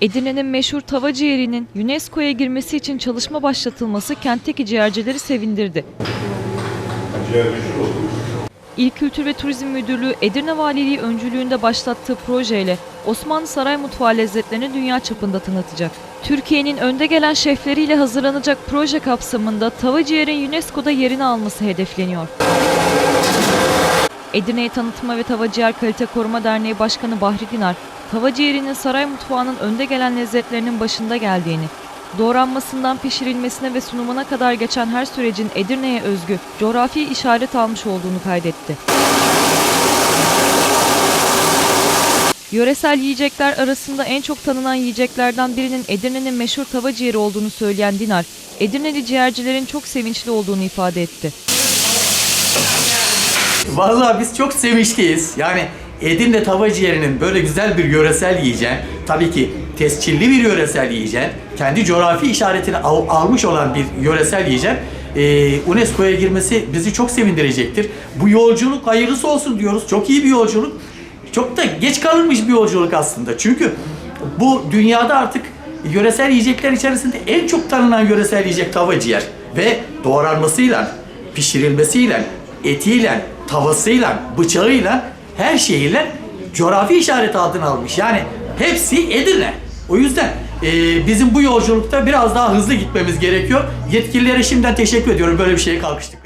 Edirne'nin meşhur tava ciğerinin UNESCO'ya girmesi için çalışma başlatılması kentteki ciğercileri sevindirdi. İl Kültür ve Turizm Müdürlüğü Edirne Valiliği öncülüğünde başlattığı projeyle Osmanlı Saray Mutfağı lezzetlerini dünya çapında tanıtacak. Türkiye'nin önde gelen şefleriyle hazırlanacak proje kapsamında tava ciğerin UNESCO'da yerini alması hedefleniyor. Edirne'yi Tanıtma ve Tava Ciğer Kalite Koruma Derneği Başkanı Bahri Dinar, tava ciğerinin saray mutfağının önde gelen lezzetlerinin başında geldiğini, doğranmasından pişirilmesine ve sunumuna kadar geçen her sürecin Edirne'ye özgü coğrafi işaret almış olduğunu kaydetti. Yöresel yiyecekler arasında en çok tanınan yiyeceklerden birinin Edirne'nin meşhur tava ciğeri olduğunu söyleyen Dinar, Edirneli ciğercilerin çok sevinçli olduğunu ifade etti. Vallahi biz çok sevinçliyiz. Yani Edirne tava ciğerinin böyle güzel bir yöresel yiyeceğin, tabii ki tescilli bir yöresel yiyeceğin, kendi coğrafi işaretini al- almış olan bir yöresel yiyeceğin, e, UNESCO'ya girmesi bizi çok sevindirecektir. Bu yolculuk hayırlısı olsun diyoruz. Çok iyi bir yolculuk. Çok da geç kalınmış bir yolculuk aslında. Çünkü bu dünyada artık yöresel yiyecekler içerisinde en çok tanınan yöresel yiyecek tava ciğer. Ve doğranmasıyla, pişirilmesiyle, etiyle, tavasıyla, bıçağıyla, her şeyiyle coğrafi işaret altına almış. Yani hepsi Edirne. O yüzden e, bizim bu yolculukta biraz daha hızlı gitmemiz gerekiyor. Yetkililere şimdiden teşekkür ediyorum böyle bir şeye kalkıştık.